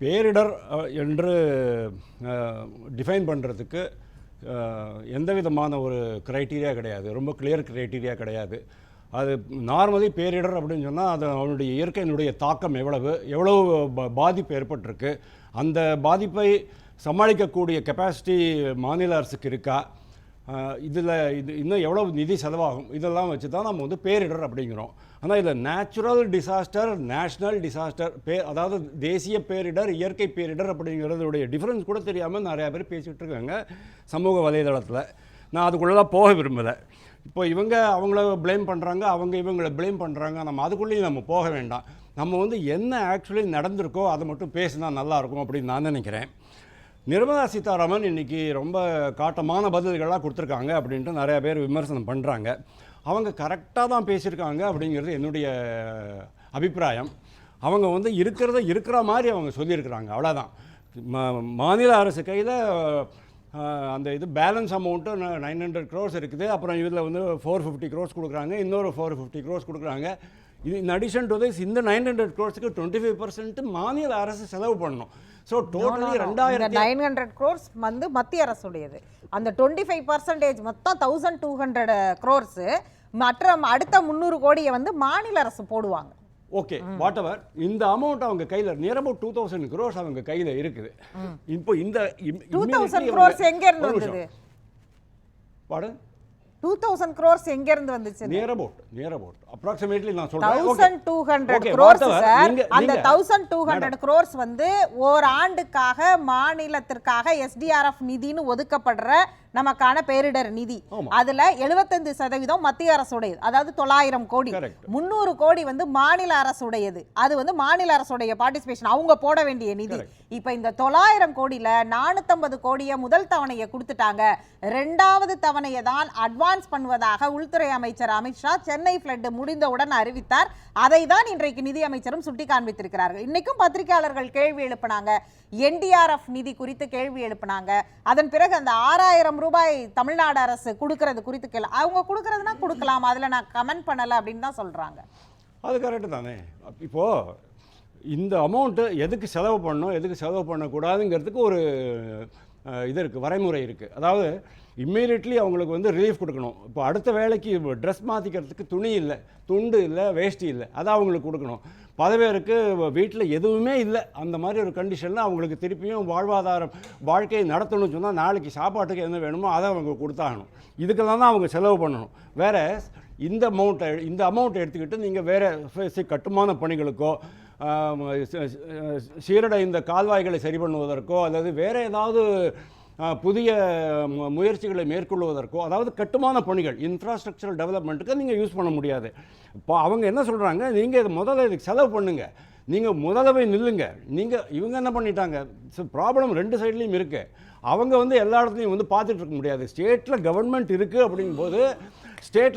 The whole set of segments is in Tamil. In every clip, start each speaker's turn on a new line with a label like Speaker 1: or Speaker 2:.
Speaker 1: பேரிடர் என்று டிஃபைன் பண்ணுறதுக்கு எந்த விதமான ஒரு க்ரைட்டீரியா கிடையாது. ரொம்ப கிளியர் க்ரைட்டீரியா கிடையாது. அது நார்மலி பேரிடர் அப்படின்னு சொன்னால் அது அவனுடைய இயற்கையினுடைய தாக்கம் எவ்வளவு எவ்வளவு பாதிப்பு ஏற்பட்டிருக்கு அந்த பாதிப்பை சமாளிக்கக்கூடிய கெப்பாசிட்டி மாநில அரசுக்கு இருக்கா? இதில் இது இன்னும் எவ்வளோ நிதி செலவாகும்? இதெல்லாம் வச்சு தான் நம்ம வந்து பேரிடர் அப்படிங்கிறோம். ஆனால் இதில் நேச்சுரல் டிசாஸ்டர் நேஷ்னல் டிசாஸ்டர் பே அதாவது தேசிய பேரிடர் இயற்கை பேரிடர் அப்படிங்கிறதுடைய டிஃப்ரென்ஸ் கூட தெரியாமல் நிறையா பேர் பேசிகிட்டு இருக்காங்க சமூக வலைதளத்தில். நான் அதுக்குள்ளெல்லாம் போக விரும்பலை. இப்போ இவங்க அவங்கள ப்ளேம் பண்ணுறாங்க அவங்க இவங்களை ப்ளேம் பண்ணுறாங்க நம்ம அதுக்குள்ளேயும் நம்ம போக வேண்டாம். நம்ம வந்து என்ன ஆக்சுவலி நடந்திருக்கோ அதை மட்டும் பேசினா நல்லாயிருக்கும் அப்படின்னு நான் நினைக்கிறேன். நிர்மலா சீதாராமன் இன்னைக்கு ரொம்ப காட்டமான பதில்களாக கொடுத்துருக்காங்க அப்படின்ட்டு நிறையா பேர் விமர்சனம் பண்ணுறாங்க அவங்க கரெக்டாக தான் பேசியிருக்காங்க அப்படிங்கிறது என்னுடைய அபிப்பிராயம். அவங்க வந்து இருக்கிறத இருக்கிற மாதிரி அவங்க சொல்லியிருக்கிறாங்க. அவ்வளோதான் மாநில அரசு கையில் அந்த இது balance amount nine hundred crores இருக்குது. அப்புறம் இதில் வந்து ஃபோர் ஃபிஃப்டி க்ரோஸ் கொடுக்குறாங்க. இன்னொரு ஃபோர் ஃபிஃப்டி க்ரோஸ் கொடுக்குறாங்க. இது இன் அடிஷன் டு திஸ் இந்த நைன் ஹண்ட்ரட் க்ரோஸுக்கு டுவெண்ட்டி ஃபைவ் பர்சன்ட் மாநில அரசு செலவு பண்ணணும். ஸோ டோட்டலி ரெண்டாயிரத்தி
Speaker 2: நைன் ஹண்ட்ரட் க்ரோர்ஸ் வந்து மத்திய அரசுடையது. அந்த டுவெண்ட்டி ஃபைவ் பர்சன்டேஜ் மொத்தம் தௌசண்ட் டூ ஹண்ட்ரட் க்ரோர்ஸ் மற்ற அடுத்த முந்நூறு கோடியை வந்து மாநில அரசு போடுவாங்க.
Speaker 1: ஓகே வாட் எவர் இந்த அமௌண்ட் அவங்க கையில் near about two thousand crores அவங்க கையில் இருக்குது. இப்போ இந்த
Speaker 2: டூ தௌசண்ட் க்ரோர்ஸ் எங்க இருந்து. வந்தது? டூ தௌசண்ட் க்ரோர்ஸ் எங்க இருந்து வந்துச்சு
Speaker 1: near about near about approximately நான் சொல்றேன்.
Speaker 2: Thousand two hundred crores. Sir அந்த தௌசண்ட் டூ ஹண்ட்ரட் க்ரோர்ஸ் வந்து ஓராண்டுக்காக மாநிலத்திற்காக எஸ்டிஆர்எஃப் நிதின்னு ஒதுக்கப்படுற நமக்கான பேரிடர் நிதி. அதுல 75% சதவீதம் மத்திய அரசுடையது. அதாவது தொள்ளாயிரம் கோடி. முந்நூறு கோடி வந்து மாநில அரசுடையது. அது வந்து மாநில அரசுடைய பார்ட்டிசிபேஷன் அவங்க போட வேண்டிய நிதி. இப்ப இந்த தொள்ளாயிரம் கோடியில நானூத்தம்பது கோடியை முதல் தவணையை கொடுத்துட்டாங்க. ரெண்டாவது தவணையை தான் அட்வான்ஸ் பண்ணுவதாக உள்துறை அமைச்சர் அமித்ஷா சென்னை ஃபிளட் முடிந்தவுடன் அறிவித்தார். அதை தான் இன்றைக்கு நிதி அமைச்சரும் சுட்டி காண்பித்திருக்கிறார்கள் இன்னைக்கும் பத்திரிகையாளர்கள் கேள்வி எழுப்பினாங்க. என்டிஆர்எஃப் நிதி குறித்து கேள்வி எழுப்பினாங்க. அதன் பிறகு அந்த ஆறாயிரம் ரூபாய் தமிழ்நாடு அரசு கொடுக்கறது குறித்து கேள்வி. அவங்க கொடுக்கறதுனா கொடுக்கலாம். அதில் நான் கமெண்ட் பண்ணலை அப்படின்னு தான் சொல்கிறாங்க
Speaker 1: அது கரெக்டு தானே. இப்போது இந்த அமௌண்ட்டு எதுக்கு செலவு பண்ணணும் எதுக்கு செலவு பண்ணக்கூடாதுங்கிறதுக்கு ஒரு இது இருக்குது வரைமுறை இருக்குது அதாவது இம்மீடியட்லி அவங்களுக்கு வந்து ரிலீஃப் கொடுக்கணும். இப்போ அடுத்த வேலைக்கு ட்ரெஸ் மாற்றிக்கிறதுக்கு துணி இல்லை துண்டு இல்லை வேஷ்டி இல்லை அதை அவங்களுக்கு கொடுக்கணும். பல பேருக்கு வீட்டில் எதுவுமே இல்லை. அந்த மாதிரி ஒரு கண்டிஷனில் அவங்களுக்கு திருப்பியும் வாழ்வாதாரம் வாழ்க்கையை நடத்தணும்னு சொன்னால் நாளைக்கு சாப்பாட்டுக்கு என்ன வேணுமோ அதை அவங்க கொடுத்தாகணும். இதுக்கெல்லாம் தான் அவங்க செலவு பண்ணணும். வேறு இந்த அமௌண்ட்டை இந்த அமௌண்ட்டை எடுத்துக்கிட்டு நீங்கள் வேறு கட்டுமான பணிகளுக்கோ சீரடைந்த கால்வாய்களை சரி பண்ணுவதற்கோ அல்லது வேறு ஏதாவது புதிய மு- முயற்சிகளை மேற்கொள்வதற்கோ அதாவது கட்டுமான பணிகள் இன்ஃப்ராஸ்ட்ரக்சரல் டெவலப்மெண்ட்டுக்கு நீங்கள் யூஸ் பண்ண முடியாது. இப்போ அவங்க என்ன சொல்கிறாங்க நீங்கள் இது முதல்ல இதுக்கு செலவு பண்ணுங்கள் நீங்கள் முதல்ல போய் நில்லுங்க. நீங்கள் இவங்க என்ன பண்ணிட்டாங்க? ப்ராப்ளம் ரெண்டு சைட்லேயும் இருக்குது அவங்க வந்து எல்லா இடத்துலையும் வந்து பார்த்துட்டு இருக்க முடியாது. ஸ்டேட்டில் கவர்மெண்ட் இருக்குது அப்படிங்கும்போது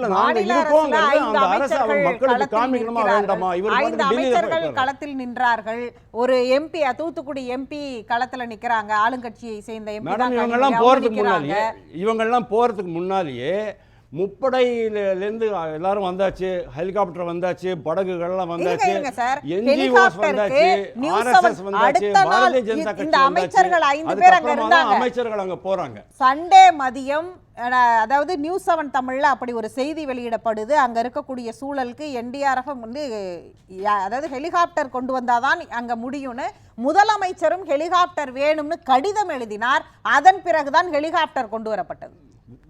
Speaker 2: மாநில
Speaker 1: இருக்கோங்கிறது
Speaker 2: அரசுல
Speaker 1: அந்த அரசு அவங்க மக்களுக்கு காமிக்கணுமா. வேண்டாமா? இவர்
Speaker 2: ஐந்து அமைச்சர்கள் களத்தில் நின்றார்கள். ஒரு எம்பி தூத்துக்குடி எம்பி களத்துல நிக்கிறாங்க. ஆளுங்கட்சியை சேர்ந்த எம்பி
Speaker 1: மேடம் இவங்கெல்லாம் போகிறதுக்கு முன்னாலேயே இவங்கெல்லாம் போகிறதுக்கு முன்னாலேயே முப்படையிலேருந்து எல்லாரும் வந்தாச்சு ஹெலிகாப்டர் வந்தாச்சு படகுகள்லாம் வந்தாச்சு என்ஜிஓஸ் வந்தாச்சு ஆர்எஸ்எஸ் வந்தாச்சு பாரதிய ஜனதா
Speaker 2: இந்த
Speaker 1: கட்சி
Speaker 2: அமைச்சர்கள் ஐந்து பேர் அங்க இருந்தாங்க.
Speaker 1: அமைச்சர்கள் அங்க போறாங்க.
Speaker 2: சண்டே மதியம் அதாவது நியூஸ் செவன் தமிழ்ல அப்படி ஒரு செய்தி வெளியிடப்படுது. அங்க இருக்கக்கூடிய சூழலுக்கு என்டிஆர்எஃப் வந்து அதாவது ஹெலிகாப்டர் கொண்டு வந்தாதான் அங்க முடியும்னு முதலமைச்சரும் ஹெலிகாப்டர் வேணும்னு கடிதம் எழுதினார். அதன் பிறகுதான் ஹெலிகாப்டர் கொண்டு வரப்பட்டது.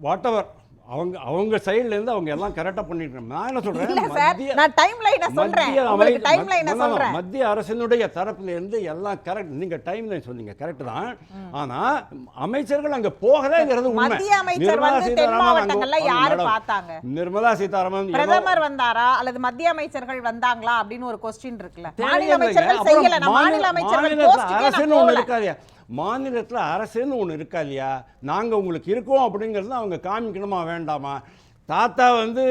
Speaker 1: வாட் எவர் அவங்க அவங்க சைடுல இருந்து அவங்க எல்லாம் கரெக்டா பண்ணிட்டு. நான் என்ன மத்திய
Speaker 2: நான் டைம் லைனை சொல்றேன்.
Speaker 1: மத்திய அரசினுடைய தரப்புல இருந்து எல்லாம் கரெக்ட் நீங்க டைம் லைன் சொன்னீங்க கரெக்ட் தான். ஆனா அமைச்சர்கள் அங்க போகலைங்கிறது உண்மை.
Speaker 2: மத்திய அமைச்சர்
Speaker 1: நிர்மலா சீதாராமன் அங்க-
Speaker 2: மாவட்டங்கள்ல
Speaker 1: அங்க
Speaker 2: யாரு
Speaker 1: மேடம்,
Speaker 2: பார்த்தாங்க?
Speaker 1: நிர்மலா சீதாராமன்
Speaker 2: பிரதமர் வந்தாரா? அல்லது மத்திய அமைச்சர்கள் வந்தாங்களா? அப்படின்னு ஒரு கொஸ்டின் இருக்குல்ல. மாநில. அமைச்சர்கள் செய்யல. மாநில அமைச்சர்கள்
Speaker 1: அரசுன்னு ஒண்ணு
Speaker 2: போகல.
Speaker 1: மாநிலத்துல அரசுன்னு ஒண்ணு இருக்கா இல்லையா? நாங்க உங்களுக்கு இருக்கோம் அப்படிங்கறது அவங்க காமிக்கணுமா வேண்டாமா? தாத்தா வந்து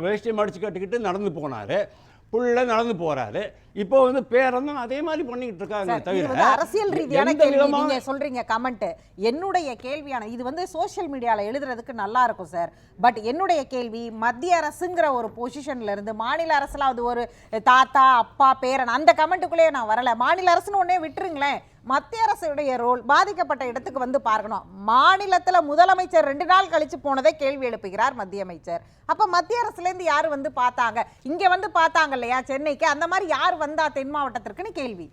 Speaker 1: வேஷ்டி மடிச்சு கட்டிக்கிட்டு நடந்து போனாரு. புள்ள நடந்து போறாரு. இப்போ வந்து பேரனும் அதே மாதிரி பண்ணிக்கிட்டு இருக்காங்க தவிர
Speaker 2: அரசியல் ரீதியான கேள்வி நீங்க சொல்றீங்க? கமெண்ட் என்னுடைய கேள்வியான இது வந்து சோஷியல் மீடியால எழுதுறதுக்கு நல்லா இருக்கும் சார். பட் என்னுடைய கேள்வி மத்திய அரசுங்கிற ஒரு பொசிஷன்ல இருந்து மாநில அரசுல அது ஒரு தாத்தா அப்பா பேரன் அந்த கமெண்ட்டுக்குள்ளேயே நான் வரல. மாநில அரசுன்னு ஒன்னே விட்டுருங்களேன். மத்திய அரசுடைய ரோல் பாதிக்கப்பட்ட இடத்துக்கு வந்து பார்க்கணும். மாநிலத்துல முதலமைச்சர் ரெண்டு நாள் கழிச்சு போனதே கேள்வி எழுப்புகிறார் மத்திய அமைச்சர். அப்ப மத்திய அரசுல இருந்து யாரு வந்து பார்த்தாங்க? இங்க வந்து பார்த்தாங்க இல்லையா சென்னைக்கு? அந்த மாதிரி யார் வந்தா தென் மாவட்டத்திற்குன்னு கேள்வி.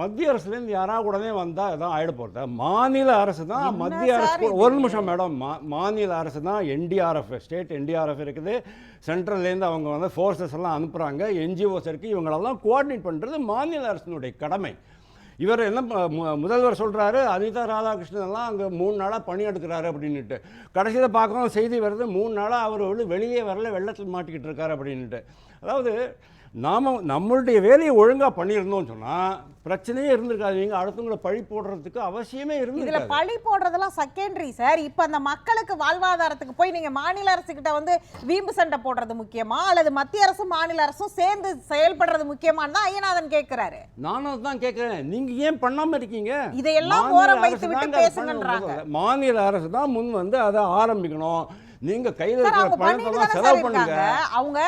Speaker 1: மத்திய அரசுலேருந்து யாராவது உடனே வந்தால் எதாவது ஆயிட போகிறத மாநில அரசு தான் மத்திய அரசு? ஒரு நிமிஷம் மேடம். மா மாநில அரசு தான் என்டிஆர்எஃப் ஸ்டேட் என்டிஆர்எஃப் இருக்குது. சென்ட்ரல்லேருந்து அவங்க வந்து ஃபோர்ஸஸ் எல்லாம் அனுப்புகிறாங்க என்ஜிஓஸ் இருக்குது இவங்களெல்லாம் கோஆர்டினேட் பண்ணுறது மாநில அரசினுடைய கடமை. இவர் என்ன முதல்வர் சொல்கிறாரு அனிதா ராதாகிருஷ்ணன் எல்லாம் அங்கே மூணு நாளாக பணி எடுக்கிறாரு அப்படின்னுட்டு. கடைசியில் பார்க்கவும் செய்தி வருது மூணு நாளாக அவர் வந்து வெளியே வரல வெள்ளத்தில் மாட்டிக்கிட்டு இருக்காரு அப்படின்ட்டு அதாவது நாம் நம்மளுடைய வேலையை ஒழுங்காக பண்ணியிருந்தோம்னு சொன்னால் பிரச்சனையே இருந்திருக்காது. நீங்கள் அடுத்தவங்களை பழி போடுறதுக்கு அவசியமே
Speaker 2: இதுல
Speaker 1: இருந்திருக்காது.
Speaker 2: பழி போடுறதெல்லாம் செகண்டரி சார் இப்ப அந்த மக்களுக்கு வாழ்வாதாரத்துக்கு போய் நீங்க மாநில அரசு கிட்ட வந்து வீம்பு சண்டை போடுறது முக்கியமா? அல்லது மத்திய அரசும் மாநில அரசும் சேர்ந்து செயல்படுறது முக்கியமான்னு தான் ஐயநாதன் கேட்கிறாரு
Speaker 1: நானும் தான் கேட்குறேன் நீங்கள் ஏன் பண்ணாமல் இருக்கீங்க?
Speaker 2: இதையெல்லாம் ஓரம் வைத்து விட்டு பேசுங்கன்றாங்க.
Speaker 1: மாநில அரசு தான் முன் வந்து அதை ஆரம்பிக்கணும். நீங்கள் கையில் இருக்கிற
Speaker 2: சார்
Speaker 1: செலவு பண்ணுங்க.
Speaker 2: அவங்க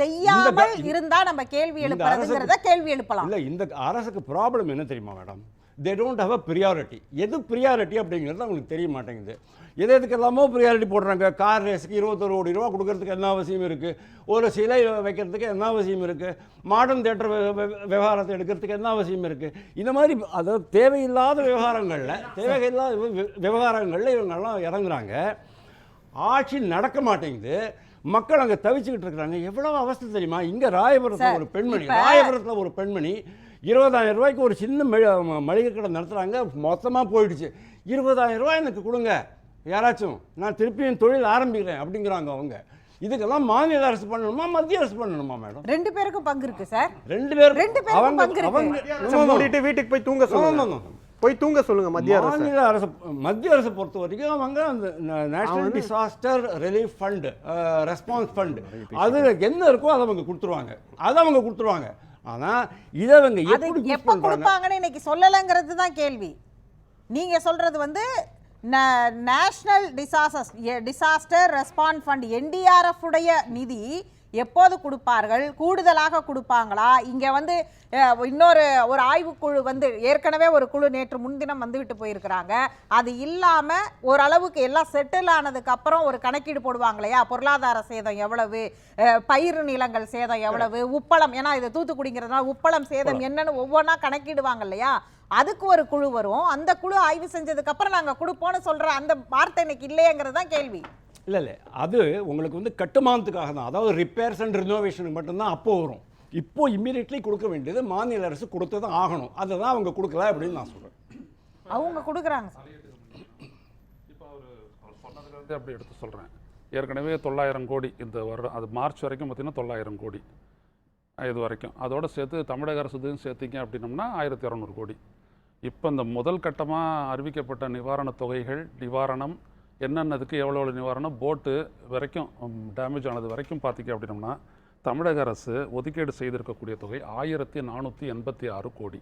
Speaker 2: செய்யாமல் இருந்தா நம்ம கேள்வி எழுப்புறதுங்கிறத கேள்வி எழுப்பலாம்.
Speaker 1: இல்லை இந்த அரசுக்கு ப்ராப்ளம் என்ன தெரியுமா madam they don't have a priority எது ப்ரியாரிட்டி அப்படிங்கிறது அவங்களுக்கு தெரிய மாட்டேங்குது. எது எதுக்கு எல்லாமோ ப்ரியாரிட்டி போடுறாங்க. கார் ரேஸுக்கு இருபத்தொரு கோடி ரூபா கொடுக்கறதுக்கு என்ன அவசியம் இருக்குது ஒரு சிலை வைக்கிறதுக்கு என்ன அவசியம் இருக்குது மாடர்ன் தேட்டர் விவகாரத்தை எடுக்கிறதுக்கு என்ன அவசியம் இருக்குது இந்த மாதிரி அதாவது தேவையில்லாத விவகாரங்களில் தேவையில்லாத விவகாரங்களில் இவங்கெல்லாம் இறங்குறாங்க. ஆட்சி நடக்க மாட்டேங்குது. மக்கள் அங்கே தவிச்சுக்கிட்டு இருக்கிறாங்க. எவ்வளவு அவஸ்தை தெரியுமா? இங்கே ராயபுரத்தில் ஒரு பெண்மணி ராயபுரத்தில் ஒரு பெண்மணி இருபதாயிரம் ரூபாய்க்கு ஒரு சின்ன மளிகை கடை நடத்துகிறாங்க மொத்தமாக போயிடுச்சு. இருபதாயிரம் ரூபாய் எனக்கு கொடுங்க. யாராச்சும் நான் திருப்பியும் தொழில் ஆரம்பிக்கிறேன் அப்படிங்கிறாங்க அவங்க. இதுக்கெல்லாம் மாநில அரசு பண்ணணுமா மத்திய அரசு பண்ணணுமா மேடம்?
Speaker 2: ரெண்டு பேருக்கும் பங்கு இருக்கு சார்.
Speaker 1: ரெண்டு பேரும்
Speaker 2: ரெண்டு பேருக்கும்
Speaker 1: அவங்க. அவங்க
Speaker 3: வீட்டுக்கு போய் தூங்க சொல்லுங்க. போய் தூங்க சொல்லுங்க மத்திய அரசு.
Speaker 1: மாநில அரசு மத்திய அரசு பொறுத்த வரைக்கும் அவங்க அந்த national disaster relief fund response fund அது என்ன இருக்கோ அதை அவங்க கொடுத்துருவாங்க. அதை அவங்க கொடுத்துருவாங்க. ஆனா இதை அவங்க எப்படி
Speaker 2: எப்ப கொடுப்பாங்கன்னு இன்னைக்கு சொல்லலைங்கிறது தான் கேள்வி. நீங்க சொல்றது வந்து national disaster disaster response fund NDRF உடைய நிதி எப்போது கொடுப்பார்கள்? கூடுதலாக கொடுப்பாங்களா? இங்க வந்து இன்னொரு ஒரு ஆய்வுக்குழு வந்து ஏற்கனவே ஒரு குழு நேற்று முன்தினம் வந்துவிட்டு போயிருக்கிறாங்க. அது இல்லாம ஓரளவுக்கு எல்லாம் செட்டில் ஆனதுக்கு அப்புறம் ஒரு கணக்கீடு போடுவாங்க இல்லையா பொருளாதார சேதம் எவ்வளவு? பயிர் நிலங்கள் சேதம் எவ்வளவு? உப்பளம் ஏன்னா இது தூத்துக்குடிங்கிறதுனால உப்பளம் சேதம் என்னன்னு ஒவ்வொன்றா கணக்கிடுவாங்க இல்லையா? அதுக்கு ஒரு குழு வரும். அந்த குழு ஆய்வு செஞ்சதுக்கு அப்புறம் நாங்க கொடுப்போம்னு சொல்ற அந்த வார்த்தை இன்னைக்கு இல்லையேங்கிறது தான் கேள்வி.
Speaker 1: இல்லை இல்லை. அது உங்களுக்கு வந்து கட்டுமானத்துக்காக தான். அதாவது ரிப்பேர்ஸ் அண்ட் ரினோவேஷனுக்கு மட்டும்தான் அப்போ வரும். இப்போ இம்மீடியட்லி கொடுக்க வேண்டியது மாநில அரசு கொடுத்து தான் ஆகணும். அதை தான் அவங்க கொடுக்கல அப்படின்னு நான் சொல்கிறேன்
Speaker 2: அவங்க கொடுக்குறாங்க
Speaker 4: இப்போ அவர் சொன்னதுலேருந்து அப்படி எடுத்து சொல்கிறேன் ஏற்கனவே தொள்ளாயிரம் கோடி இந்த வருடம் அது மார்ச் வரைக்கும் பார்த்தீங்கன்னா தொள்ளாயிரம் கோடி. இது வரைக்கும். அதோட சேர்த்து தமிழக அரசுதையும் சேர்த்திங்க அப்படின்னம்னா ஆயிரத்தி இரநூறு கோடி. இப்போ இந்த முதல் கட்டமாக அறிவிக்கப்பட்ட நிவாரணத் தொகைகள் நிவாரணம் என்னென்னதுக்கு எவ்வளோ எவ்வளோ நிவாரணம்? போட்டு வரைக்கும் டேமேஜ் ஆனது வரைக்கும் பார்த்தீங்க அப்படின்னோம்னா தமிழக அரசு ஒதுக்கீடு செய்திருக்கக்கூடிய தொகை ஆயிரத்தி நானூற்றி எண்பத்தி ஆறு கோடி.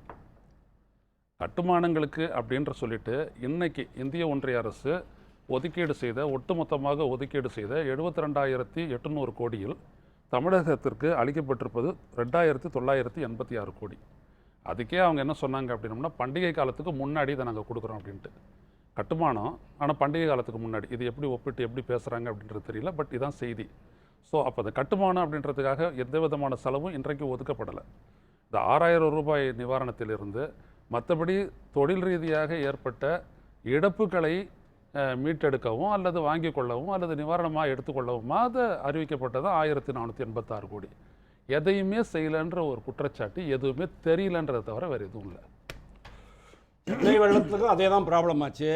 Speaker 4: கட்டுமானங்களுக்கு அப்படின்ற சொல்லிட்டு இன்றைக்கி இந்திய ஒன்றிய அரசு ஒதுக்கீடு செய்த ஒட்டுமொத்தமாக ஒதுக்கீடு செய்த எழுபத்தி ரெண்டாயிரத்தி எட்டுநூறு கோடியில் தமிழகத்திற்கு அளிக்கப்பட்டிருப்பது ரெண்டாயிரத்தி தொள்ளாயிரத்தி எண்பத்தி ஆறு கோடி. அதுக்கே அவங்க என்ன சொன்னாங்க அப்படின்னோம்னா பண்டிகை காலத்துக்கு முன்னாடி இதை நாங்கள் கொடுக்குறோம் அப்படின்ட்டு. கட்டுமானம் ஆனால் பண்டிகை காலத்துக்கு முன்னாடி. இது எப்படி ஒப்பிட்டு எப்படி பேசுகிறாங்க அப்படின்றது தெரியல பட் இதான் செய்தி. ஸோ அப்போ அந்த கட்டுமானம் அப்படின்றதுக்காக எந்த விதமான செலவும் இன்றைக்கு ஒதுக்கப்படலை. இந்த ஆறாயிரம் ரூபாய் நிவாரணத்திலிருந்து மற்றபடி தொழில் ரீதியாக ஏற்பட்ட இழப்புகளை மீட்டெடுக்கவும் அல்லது வாங்கி கொள்ளவும் அல்லது நிவாரணமாக எடுத்துக்கொள்ளவுமா அது அறிவிக்கப்பட்டது ஆயிரத்தி நானூற்றி எண்பத்தாறு கோடி. எதையுமே செய்யலைன்ற ஒரு குற்றச்சாட்டு எதுவுமே தெரியலன்றதை தவிர வேறு எதுவும் இல்லை.
Speaker 1: சென்னை வெள்ளத்துக்கும் அதே தான் ப்ராப்ளம் ஆச்சு.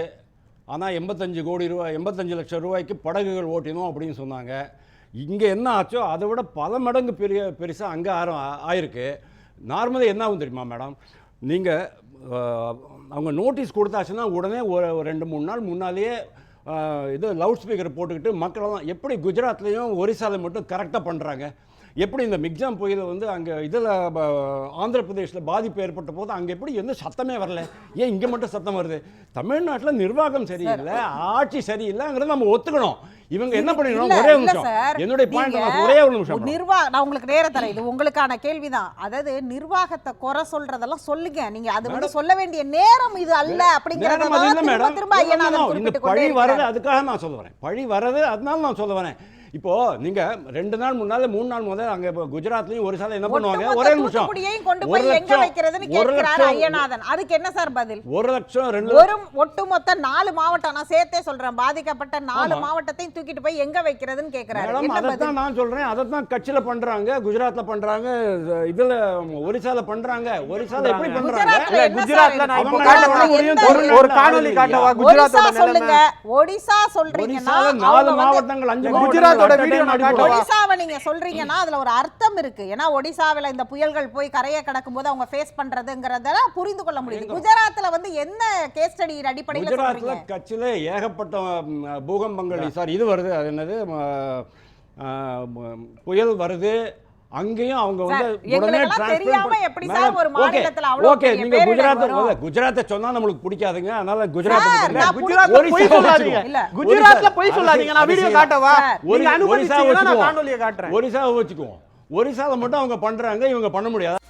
Speaker 1: ஆனால் எண்பத்தஞ்சு கோடி ரூபாய் எண்பத்தஞ்சு லட்சம் ரூபாய்க்கு படகுகள் ஓட்டினோம் அப்படின்னு சொன்னாங்க. இங்கே என்ன ஆச்சோ அதை விட பல மடங்கு பெரிய பெருசாக அங்கே ஆரம் ஆயிருக்கு. நார்மலாக என்ன ஆகும் தெரியுமா மேடம் நீங்கள் அவங்க நோட்டீஸ் கொடுத்தாச்சுன்னா உடனே ஒரு ரெண்டு மூணு நாள் முன்னாலேயே இது லவுட் ஸ்பீக்கர் போட்டுக்கிட்டு மக்களெல்லாம் எப்படி குஜராத்லேயும் ஒரிசாவில் மட்டும் கரெக்டாக பண்ணுறாங்க எப்படி இந்த மிக்ஜாம் புயல் வந்து அங்கே இதில் ஆந்திர பிரதேசில் பாதிப்பு ஏற்பட்ட போது அங்கே எப்படி எந்த சத்தமே வரல? ஏன் இங்கே மட்டும் சத்தம் வருது? தமிழ்நாட்டில் நிர்வாகம் சரியில்லை ஆட்சி சரியில்லைங்கிறத நம்ம ஒத்துக்கணும். இவங்க என்ன பண்ணிடணும் ஒரே நிமிஷம். என்னுடைய பாயிண்ட் ஒரே ஒரு நிமிஷம்.
Speaker 2: நிர்வாக நான் உங்களுக்கு நேரம் தரேன். இது உங்களுக்கான கேள்விதான். அதாவது நிர்வாகத்தை குறை சொல்றதெல்லாம் சொல்லுங்க. நீங்க அது வந்து சொல்ல வேண்டிய நேரம் இது அல்ல அப்படிங்கறத திரும்ப ஐயனாதன்
Speaker 1: இந்த பழி வர்றது. அதுக்காக நான் சொல்ல வரேன். பழி வர்றது அதனால நான் சொல்ல வரேன். இப்போ நீங்க ரெண்டு நாள் மூணு நாள் மூணு நாள் முதல்ல அங்க இப்போ குஜராத்லயும் ஒரு சாலை என்ன பண்ணுவாங்க? ஒரே நிமிஷம். ஒரு லட்சம்,
Speaker 2: ஐயனாதன் அதுக்கு என்ன சார் பதில்?
Speaker 1: ஒரு லட்சம் ரெண்டு
Speaker 2: ஒரு ஒட்டுமொத்த நாலு மாவட்டம் நான் சேர்த்தே சொல்றேன் பாதிக்கப்பட்ட நாலு. மாவட்டத்தையும் தூக்கிட்டு போய் எங்க வைக்கிறதுன்னு கேக்குறாரு
Speaker 1: மேடம்
Speaker 2: என்ன பதில்?
Speaker 1: அதைத்தான் நான் சொல்றேன். அதைத்தான் கட்சியில பண்றாங்க குஜராத்ல பண்றாங்க இதுல ஒரிசால பண்றாங்க. ஒரிசால எப்படி பண்றாங்க?
Speaker 2: குஜராத்ல
Speaker 3: இல்ல, குஜராத்ல நான்? இப்ப
Speaker 1: காட்ட முடியும்.
Speaker 3: ஒரு ஒரு காணொளி காட்டவா? குஜராத்தோட
Speaker 2: சொல்லுங்க
Speaker 3: நிலைமை.
Speaker 2: ஒடிசா சொல்றீங்கன்னா
Speaker 1: நாலு மாவட்டங்கள் அஞ்சு
Speaker 3: குஜராத்தோட
Speaker 1: மாவட்டங்கள்
Speaker 3: வீடியோ நான்
Speaker 1: அடிப்படை
Speaker 3: காட்டவா?
Speaker 2: ஒடிசாவை நீங்க சொல்றீங்கன்னா அதுல ஒரு அர்த்தம் இருக்கு. ஏன்னா ஒடிசாவில இந்த புயல்கள் போய் கரையை கடக்கும் போது அவங்க ஃபேஸ் பண்றதுங்கறத புரிந்து கொள்ள முடியுது. குஜராத்ல வந்து என்ன கேஸ் ஸ்டடி அடிப்படையில
Speaker 1: குஜராத்ல கட்சியில ஏகப்பட்ட பூகம்பங்கள். சாரி இது வருது. அது என்னது? புயல் வருது. அங்கேயும் அவங்க வந்து உடனே
Speaker 2: தெரியாம எப்படி சார் ஒரு
Speaker 1: okay,
Speaker 2: மாநிலத்துல அவ்வளவு
Speaker 1: okay,
Speaker 2: பெரிய
Speaker 1: நீங்க குஜராத்
Speaker 2: வரும்?
Speaker 1: இல்ல, குஜராத்தை சொன்னா நம்மளுக்கு பிடிக்காதுங்க. அதனால குஜராத் ஒரிசா
Speaker 3: பொய் சொல்லாதீங்க. குஜராத்ல பொய் சொல்லாதீங்க. நான் வீடியோ காட்டவா? நீங்க அனுமதிச்சீங்கன்னா நான். காணொலியை காட்டுறேன்.
Speaker 1: ஒரிசாவை வச்சுக்குவோம் ஒரிசால மட்டும் அவங்க பண்றாங்க இவங்க பண்ண முடியாது.